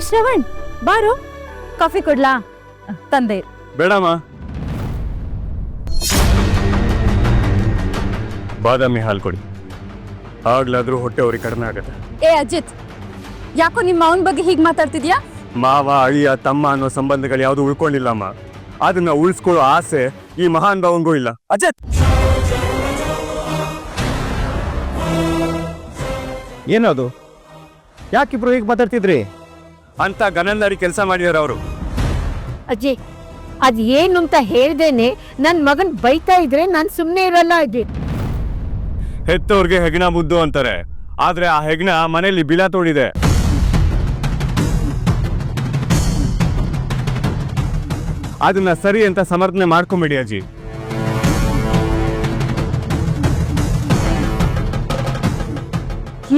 ಶ್ರವಣ್ ಬಾರು. Coffee ಕೊಡ್ಲಾ? ತಂದೆ. ಬೇಡಮ್ಮ. ಬಾದಾಮಿ ಹಾಲು ಕೊಡಿ. ಆಗ್ಲಾದ್ರೂ ಹೊಟ್ಟೆ ಅವ್ರಿಗೆ ಕಡಿಮೆ ಆಗತ್ತೆ. ಏ ಅಜಿತ್ ಯಾಕೋ ನಿಮ್ಮ ಅವನ ಬಗ್ಗೆ ಹೀಗೆ ಮಾತಾಡ್ತಿದ್ಯಾ? ಮಾವ ಅಳಿಯ ತಮ್ಮ ಅನ್ನೋ ಸಂಬಂಧಗಳು ಯಾವುದು ಉಳ್ಕೊಂಡಿಲ್ಲಮ್ಮ. ಅದನ್ನ ಉಳಿಸ್ಕೊಳ್ಳೋ ಆಸೆ ಈ ಮಹಾನ್ ಭಾವಂಗೂ ಇಲ್ಲ. ಅಜಿತ್! ಏನದು? ಯಾಕಿಬ್ರು ಹೀಗೆ ಮಾತಾಡ್ತಿದ್ರಿ? ಅಂತ ಗನಂದಾರಿ ಕೆಲಸ ಮಾಡಿದಾರೆ ಅವರು. ಅಜ್ಜಿ ಅದ್ ಏನು ಅಂತ ಹೇಳ್ದೇನೆ ನನ್ ಮಗನ್ ಬೈತಾ ಇದ್ರೆ ನಾನ್ ಸುಮ್ನೆ ಇರಲ್ಲ ಅಜ್ಜಿ. ಹೆತ್ತವ್ರಿಗೆ ಹೆಗ್ಣ ಮುದ್ದು ಅಂತಾರೆ. ಆದ್ರೆ ಆ ಹೆಗ್ನ ಮನೆಯಲ್ಲಿ ಬಿಲ ತೋಡಿದೆ. ಅದನ್ನ ಸರಿ ಅಂತ ಸಮರ್ಥನೆ ಮಾಡ್ಕೊಂಬಿಡಿ ಅಜ್ಜಿ.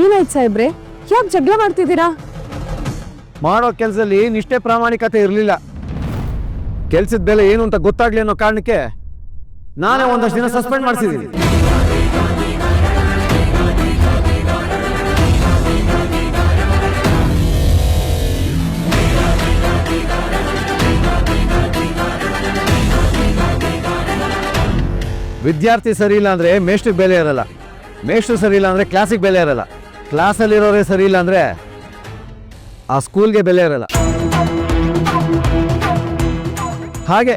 ಏನಾಯ್ತು ಸಾಹೇಬ್ರೆ? ಯಾಕೆ ಜಗಳ ಮಾಡ್ತಿದ್ದೀರಾ? ಮಾಡೋ ಕೆಲಸದಲ್ಲಿ ನಿಷ್ಠೆ ಪ್ರಾಮಾಣಿಕತೆ ಇರಲಿಲ್ಲ. ಕೆಲಸದ ಬೆಲೆ ಏನು ಅಂತ ಗೊತ್ತಾಗ್ಲಿ ಅನ್ನೋ ಕಾರಣಕ್ಕೆ ನಾನೇ ಒಂದಷ್ಟು ದಿನ ಸಸ್ಪೆಂಡ್ ಮಾಡಿಸಿದ್ದೀನಿ ವಿದ್ಯಾರ್ಥಿ ಸರಿ ಇಲ್ಲ ಅಂದರೆ ಮೇಷ್ಟ್ರಿಗೆ ಬೆಲೆ ಇರಲ್ಲ ಮೇಷ್ಟ್ರು ಸರಿ ಇಲ್ಲ ಅಂದರೆ ಕ್ಲಾಸಿಗೆ ಬೆಲೆ ಇರಲ್ಲ ಕ್ಲಾಸಲ್ಲಿರೋರೇ ಸರಿ ಇಲ್ಲ ಅಂದ್ರೆ ಆ ಸ್ಕೂಲ್ಗೆ ಬೆಲೆ ಇರಲ್ಲ. ಹಾಗೆ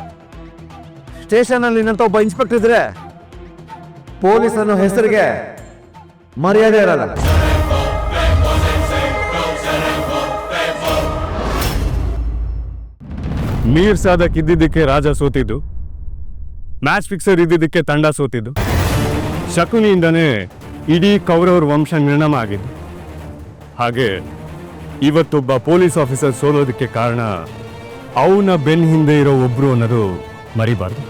ಸ್ಟೇಷನಲ್ಲಿ ನಿನ್ನಂತ ಒಬ್ಬ ಇನ್ಸ್ಪೆಕ್ಟರ್ ಇದ್ರೆ ಪೊಲೀಸ್ ಹೆಸರಿಗೆ ಮರ್ಯಾದೆ ಇರಲ್ಲ. ಮೀರ್ ಸಾಧಕ್ ಇದ್ದಿದ್ದಕ್ಕೆ ರಾಜ ಸೋತಿದ್ದು. ಮ್ಯಾಚ್ ಫಿಕ್ಸರ್ ಇದ್ದಿದ್ದಕ್ಕೆ ತಂಡ ಸೋತಿದ್ದು. ಶಕುನಿಯಿಂದನೇ ಇಡೀ ಕೌರವರ ವಂಶ ನಿರ್ಣಮ ಆಗಿದ್ದು. ಹಾಗೆ ಇವತ್ತೊಬ್ಬ ಪೊಲೀಸ್ ಆಫೀಸರ್ ಸೋಲೋದಕ್ಕೆ ಕಾರಣ ಅವನ ಬೆನ್ ಹಿಂದೆ ಇರೋ ಒಬ್ರು ಅನ್ನೋದು ಮರಿಬಾರ್ದು.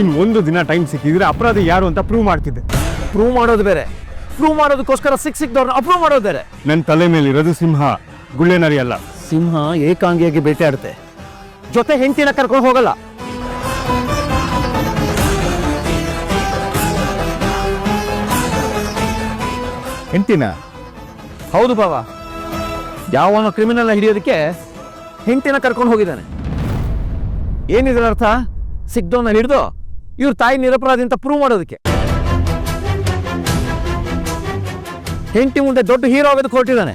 ಇನ್ ಒಂದು ದಿನ ಟೈಮ್ ಸಿಕ್ಕಿದ್ರೆ ಅಪರಾಧಿ ಯಾರು ಅಂತ ಪ್ರೂವ್ ಮಾಡ್ತಿದ್ದೆ. ಪ್ರೂವ್ ಮಾಡೋದು ಬೇರೆ. ಪ್ರೂವ್ ಮಾಡೋದಕ್ಕೋಸ್ಕರ ಸಿಕ್ ಸಿಕ್ದವ್ರನ್ನ ಅಪ್ರೂವ್ ಮಾಡೋದು ಬೇರೆ. ನನ್ನ ತಲೆ ಮೇಲೆ ಇರೋದು ಸಿಂಹ ಗುಳ್ಳೆನರಿ ಅಲ್ಲ ಸಿಂಹ ಏಕಾಂಗಿಯಾಗಿ ಬೇಟೆಯಾಡುತ್ತೆ ಜೊತೆ ಹೆಂಡತಿನ ಕರ್ಕೊಂಡು ಹೋಗಲ್ಲ. ಹೆಂಡತಿನ? ಹೌದು ಬಾವ. ಯಾವನೋ ಕ್ರಿಮಿನಲ್ ಹಿಡಿಯೋದಕ್ಕೆ ಹೆಂಡತಿನ ಕರ್ಕೊಂಡು ಹೋಗಿದ್ದಾನೆ. ಏನಿದ್ರ ಅರ್ಥ ಸಿಗ್ದವನ್ನ ಹಿಡಿದು ಇವ್ರ ತಾಯಿ ನಿರಪರಾಧಿ ಅಂತ ಪ್ರೂವ್ ಮಾಡೋದಕ್ಕೆ. ಹೆಂಡತಿ ಮುಂದೆ ದೊಡ್ಡ ಹೀರೋ ಆಗೋದಕ್ಕೆ ಹೊರಟಿದ್ದಾನೆ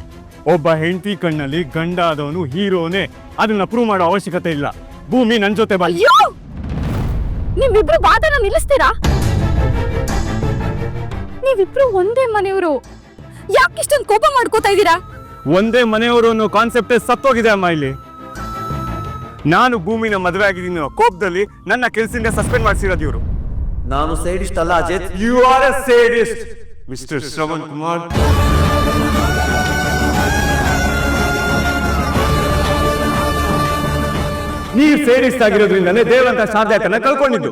ಒಬ್ಬ ಹೆಂಡತಿ ಕಣ್ಣಲ್ಲಿ ಗಂಡ ಆದವನು ಹೀರೋನೇ. ಅದನ್ನ ಪ್ರೂವ್ ಮಾಡೋ ಅವಶ್ಯಕತೆ ಇಲ್ಲ. ಭೂಮಿ ನನ್ ಜೊತೆ ಬಾ. ಅಯ್ಯೋ! ನೀವಿಬ್ರು ವಾದನ ನಿಲ್ಲಿಸ್ತೀರಾ? ನೀವಿಬ್ರು ಒಂದೇ ಮನೆಯವರು. ಯಾಕೆ ಇಷ್ಟೊಂದು ಕೋಪ ಮಾಡ್ಕೋತಾ ಇದ್ದೀರಾ ಒಂದೇ ಮನೆಯವರು ಅನ್ನೋ ಕಾನ್ಸೆಪ್ಟೇ ಸತ್ತೋಗಿದೆ ಅಮ್ಮ ಇಲ್ಲಿ. ನಾನು ಭೂಮಿನ ಮದುವೆ ಆಗಿದ್ದೀನಿ ಕೋಪದಲ್ಲಿ ನನ್ನ ಕೆಲಸದಿಂದ ಸಸ್ಪೆಂಡ್ ಮಾಡಿಸಿರೋದು ಇವರು. ನಾನು ಸೈಡಿಸ್ಟ್ ಅಲ್ಲ Ajith. You are a sadist mister Shravan Kumar ನೀವ್ ಸೇಡಿಸ್ಟ್ ಆಗಿರೋದ್ರಿಂದನೇ ದೇವಂತ ಶಾರದಾಕನ್ನ ಕಳ್ಕೊಂಡಿದ್ದು.